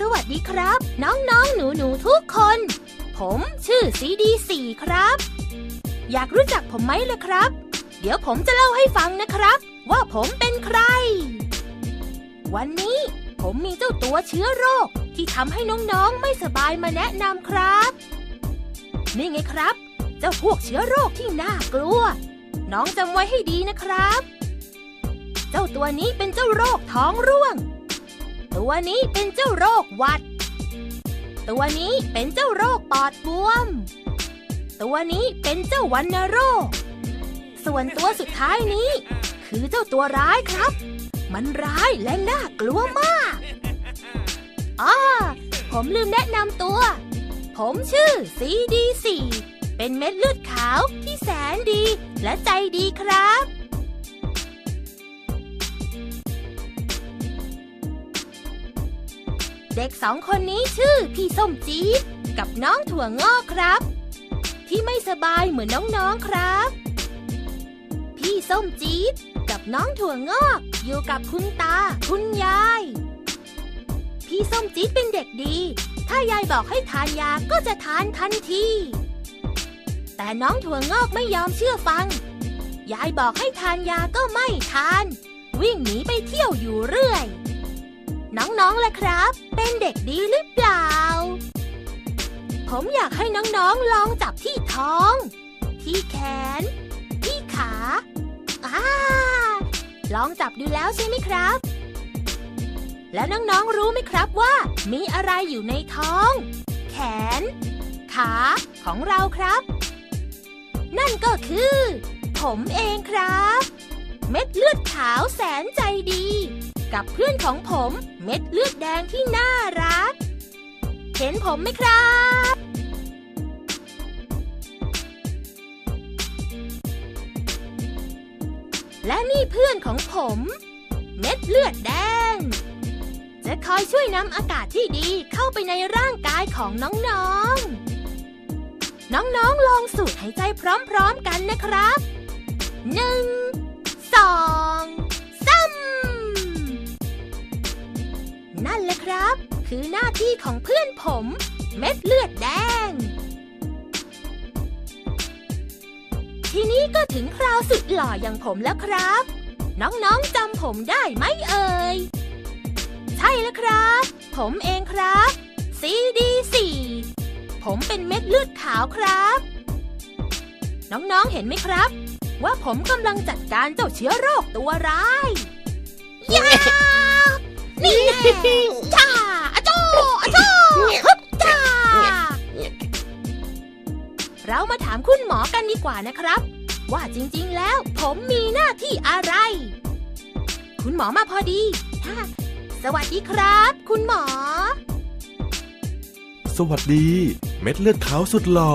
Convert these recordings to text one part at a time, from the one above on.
สวัสดีครับ น้องๆ หนูๆ ทุกคน ผมชื่อซีดีสี่ครับ อยากรู้จักผมไหมล่ะครับ เดี๋ยวผมจะเล่าให้ฟังนะครับ ว่าผมเป็นใคร วันนี้ผมมีเจ้าตัวเชื้อโรคที่ทำให้น้องๆ ไม่สบายมาแนะนำครับ นี่ไงครับ เจ้าพวกเชื้อโรคที่น่ากลัว น้องจำไว้ให้ดีนะครับ เจ้าตัวนี้เป็นเจ้าโรคท้องร่วง ตัวนี้เป็นเจ้าโรคหวัด ตัวนี้เป็นเจ้าโรคปอดบวม ตัวนี้เป็นเจ้าวัณโรค ส่วนตัวสุดท้ายนี้ คือเจ้าตัวร้ายครับ มันร้ายและน่ากลัวมากอ้าผมลืมแนะนำตัว ผมชื่อ CD4 เป็นเม็ดเลือดขาวที่แสนดีและใจดีครับ เด็กสองคนนี้ชื่อพี่ส้มจี๊ดกับน้องถั่วงอกครับ ที่ไม่สบายเหมือนน้องๆครับ พี่ส้มจี๊ดกับน้องถั่วงอกอยู่กับคุณตา คุณยาย พี่ส้มจี๊ดเป็นเด็กดี ถ้ายายบอกให้ทานยาก็จะทานทันทีแต่น้องถั่วงอกไม่ยอมเชื่อฟัง ยายบอกให้ทานยาก็ไม่ทาน วิ่งหนีไปเที่ยวอยู่เรื่อย น้องๆล่ะครับ เป็นเด็กดีหรือเปล่า ผมอยากให้น้องๆลองจับที่ท้อง ที่แขน ที่ขาอ่าลองจับดูแล้วใช่ไหมครับ แล้วน้องๆรู้ไหมครับว่า มีอะไรอยู่ในท้อง แขน ขาของเราครับ นั่นก็คือ ผมเองครับ เม็ดเลือดขาวแสนใจดี กับเพื่อนของผมเม็ดเลือดแดงที่น่ารัก เห็นผมไหมครับและนี่เพื่อนของผม เม็ดเลือดแดง จะคอยช่วยนำอากาศที่ดีเข้าไปในร่างกายของน้องๆ น้องๆ ลองสูดหายใจพร้อมๆกันนะครับหนึ่งสอง นั่นแหละครับ คือหน้าที่ของเพื่อนผม เม็ดเลือดแดง ทีนี้ก็ถึงคราวสุดหล่ออย่างผมแล้วครับ น้องๆจำผมได้ไหมเอ่ย ใช่แล้วครับ ผมเองครับ CD4 ผมเป็นเม็ดเลือดขาวครับ น้องๆเห็นไหมครับ ว่าผมกำลังจัดการเจ้าเชื้อโรคตัวร้ายยานี่น่จ้ กันดีกว่านะครับ ว่าจริงๆ แล้ว ผมมีหน้าที่อะไร คุณหมอมาพอดีฮะสวัสดีครับ คุณหมอ สวัสดี เม็ดเลือดขาวสุดหล่อ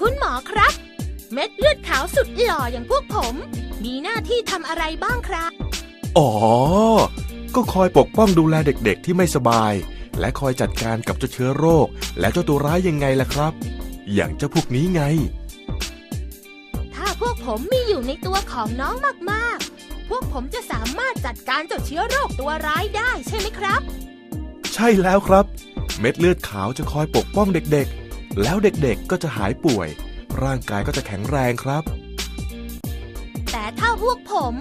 คุณหมอครับ เม็ดเลือดขาวสุดหล่ออย่างพวกผม มีหน้าที่ทำอะไรบ้างครับ อ๋อ ก็คอยปกป้องดูแลเด็กๆที่ไม่สบาย และคอยจัดการกับเจ้าเชื้อโรค และเจ้าตัวร้ายยังไงล่ะครับ อย่างเจ้าพวกนี้ไงถ้าพวก ผมมีอยู่ในตัวของน้องมากๆ พวกผมจะสามารถจัดการเจ้าเชื้อโรคตัวร้ายได้ใช่ไหมครับ ใช่แล้วครับ เม็ดเลือดขาวจะคอยปกป้องเด็กๆ แล้วเด็กๆก็จะหายป่วย ร่างกายก็จะแข็งแรงครับ แต่ถ้าพวกผม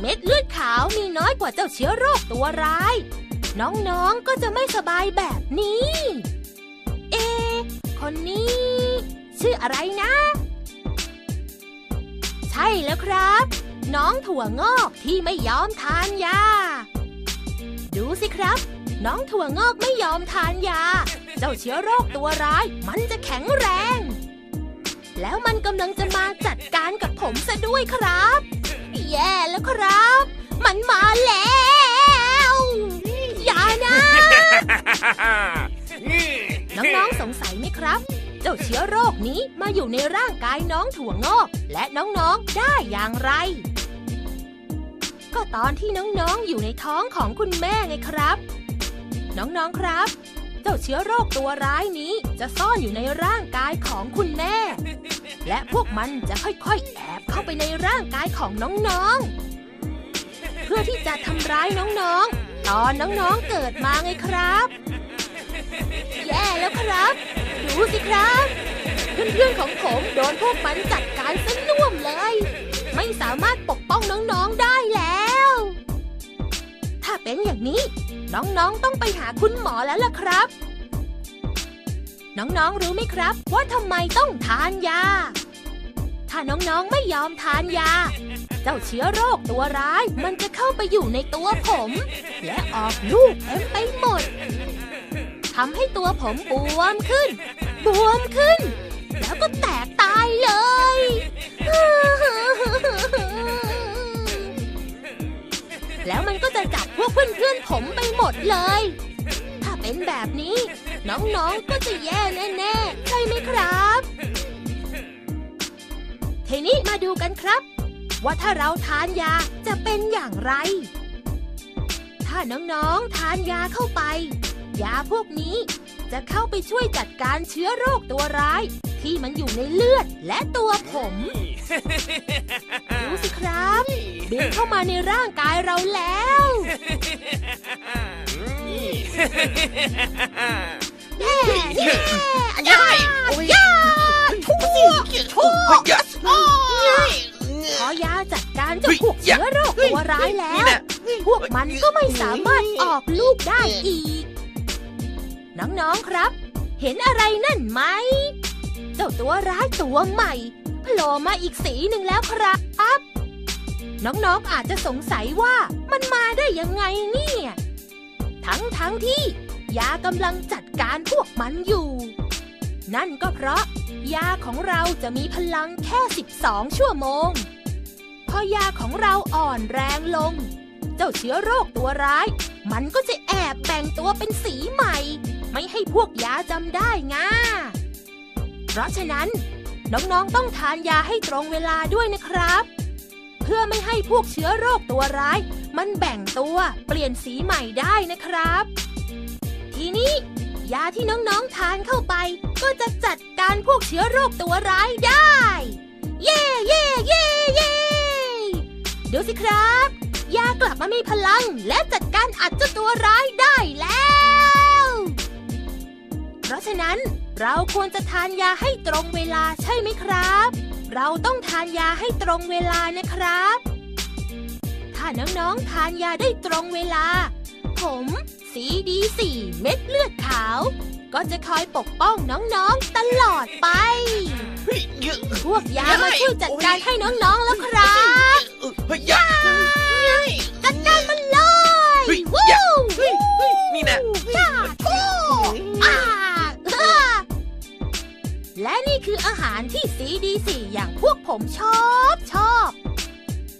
เม็ดเลือดขาวมีน้อยกว่าเจ้าเชื้อโรคตัวร้าย น้องๆก็จะไม่สบายแบบนี้ เอะคนนี้ ชื่ออะไรนะใช่แล้วครับ น้องถั่วงอกที่ไม่ยอมทานยา ดูสิครับ น้องถั่วงอกไม่ยอมทานยา เจ้าเชื้อโรคตัวร้าย มันจะแข็งแรง แล้วมันกำลังจะมาจัดการกับผมซะด้วยครับ แย่แล้วครับ มันมาแล้วอย่านะ น้องๆสงสัยไหมครับ เจ้าเชื้อโรคนี้มาอยู่ในร่างกายน้องถั่วงอก และน้องๆได้อย่างไร ก็ตอนที่น้องๆอยู่ในท้องของคุณแม่ไงครับ น้องๆครับ เจ้าเชื้อโรคตัวร้ายนี้จะซ่อนอยู่ในร่างกายของคุณแม่ และพวกมันจะค่อยๆ แอบเข้าไปในร่างกายของน้องๆ เพื่อที่จะทำร้ายน้องๆ ตอนน้องๆเกิดมาไงครับ แย่แล้วครับ ดูสิครับ เพื่อนๆของผมโดนพวกมันจัดการซะน่วมเลย ไม่สามารถปกป้องน้องๆได้แล้ว ถ้าเป็นอย่างนี้ น้องๆต้องไปหาคุณหมอแล้วล่ะครับ น้องๆรู้ไหมครับ ว่าทำไมต้องทานยา ถ้าน้องๆไม่ยอมทานยา เจ้าเชื้อโรคตัวร้ายมันจะเข้าไปอยู่ในตัวผม และออกลูกเต็มไปหมด ทำให้ตัวผมบวมขึ้น บวมขึ้น แล้วก็แตกตายเลย แล้วมันก็จะจับพวกเพื่อนๆผมไปหมดเลย ถ้าเป็นแบบนี้ น้องๆก็จะแย่แน่ๆ ใช่ไหมครับทีนี้มาดูกันครับ ว่าถ้าเราทานยาจะเป็นอย่างไร ถ้าน้องๆทานยาเข้าไป ยาพวกนี้ จะเข้าไปช่วยจัดการเชื้อโรคตัวร้าย ที่มันอยู่ในเลือดและตัวผมดูสิครับบินเข้ามาในร่างกายเราแล้วแย่แย่ยาอยาทั่วทั่วพอยาจัดการเจ้าพวกเชื้อโรคตัวร้ายแล้ว พวกมันก็ไม่สามารถออกลูกได้อีก น้อง ๆ ครับ เห็นอะไรนั่นไหม เจ้าตัวร้ายตัวใหม่โผล่มาอีกสีหนึ่งแล้วครับ น้อง ๆ อาจจะสงสัยว่ามันมาได้ยังไงเนี่ย ทั้งทั้งๆที่ยากำลังจัดการพวกมันอยู่ นั่นก็เพราะ ยาของเราจะมีพลังแค่ 12 ชั่วโมง พอยาของเราอ่อนแรงลง เจ้าเชื้อโรคตัวร้าย มันก็จะแอบแบ่งตัวเป็นสีใหม่ ไม่ให้พวกยาจำได้ง่าเพราะฉะนั้น น้องๆต้องทานยาให้ตรงเวลาด้วยนะครับ เพื่อไม่ให้พวกเชื้อโรคตัวร้าย มันแบ่งตัวเปลี่ยนสีใหม่ได้นะครับ ทีนี้ยาที่น้องๆทานเข้าไป ก็จะจัดการพวกเชื้อโรคตัวร้ายได้ เย่เย่เย่เย่ดูสิครับ ยากลับมามีพลังและจัดการอัดเจ้าตัวร้ายได้แล้ว ราะฉะนั้นเราควรจะทานยาให้ตรงเวลาใช่ไหมครับ เราต้องทานยาให้ตรงเวลานะครับ ถ้าน้องๆทานยาได้ตรงเวลา ผมสีดีสี่เม็ดเลือดขาว ก็จะคอยปกป้องน้องๆตลอดไป พวกยามาช่วยจัดการให้น้องๆแล้วครับจัดการมันเลยวู้อย่าเฮ้ยเฮ้ยนี่นะ และนี่คืออาหารที่สีดีสี่อย่างพวกผมชอบชอบ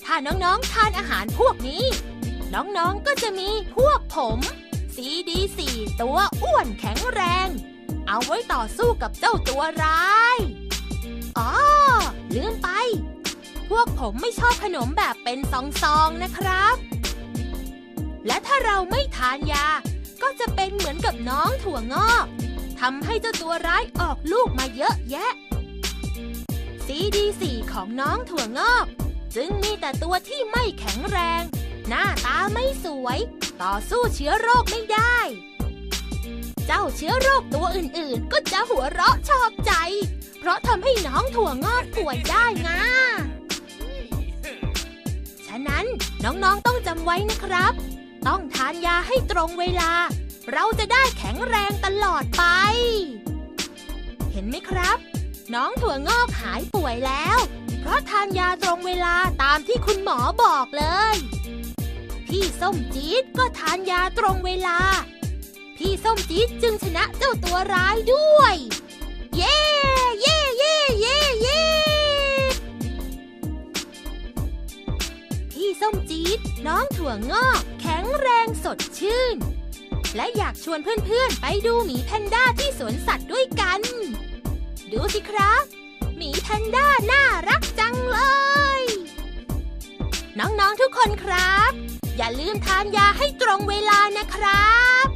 ถ้าน้องๆทานอาหารพวกนี้ น้องๆก็จะมีพวกผม สีดีสี่ตัวอ้วนแข็งแรง เอาไว้ต่อสู้กับเจ้าตัวร้ายอ๋อลืมไป พวกผมไม่ชอบขนมแบบเป็นซองๆนะครับ และถ้าเราไม่ทานยา ก็จะเป็นเหมือนกับน้องถั่วงอก ทำให้เจ้าตัวร้ายออกลูกมาเยอะแยะสีดีสี่ของน้องถั่วงอก จึงมีแต่ตัวที่ไม่แข็งแรง หน้าตาไม่สวย ต่อสู้เชื้อโรคไม่ได้ เจ้าเชื้อโรคตัวอื่นๆ ก็จะหัวเราะชอบใจ เพราะทำให้น้องถั่วงอกป่วยได้งาฉะนั้นน้องๆต้องจำไว้นะครับ ต้องทานยาให้ตรงเวลา เราจะได้แข็งแรงตลอดไป เห็นไหมครับ น้องถั่วงอกหายป่วยแล้ว เพราะทานยาตรงเวลาตามที่คุณหมอบอกเลย พี่ส้มจี๊ดก็ทานยาตรงเวลา พี่ส้มจี๊ดจึงชนะเจ้าตัวร้ายด้วย เย้เย้เย้เย้เย้พี่ส้มจี๊ดน้องถั่วงอก แข็งแรงสดชื่น และอยากชวนเพื่อนๆ ไปดูหมีแพนด้าที่สวนสัตว์ด้วยกัน ดูสิครับหมีแพนด้าน่ารักจังเลย น้องๆทุกคนครับ อย่าลืมทานยาให้ตรงเวลานะครับ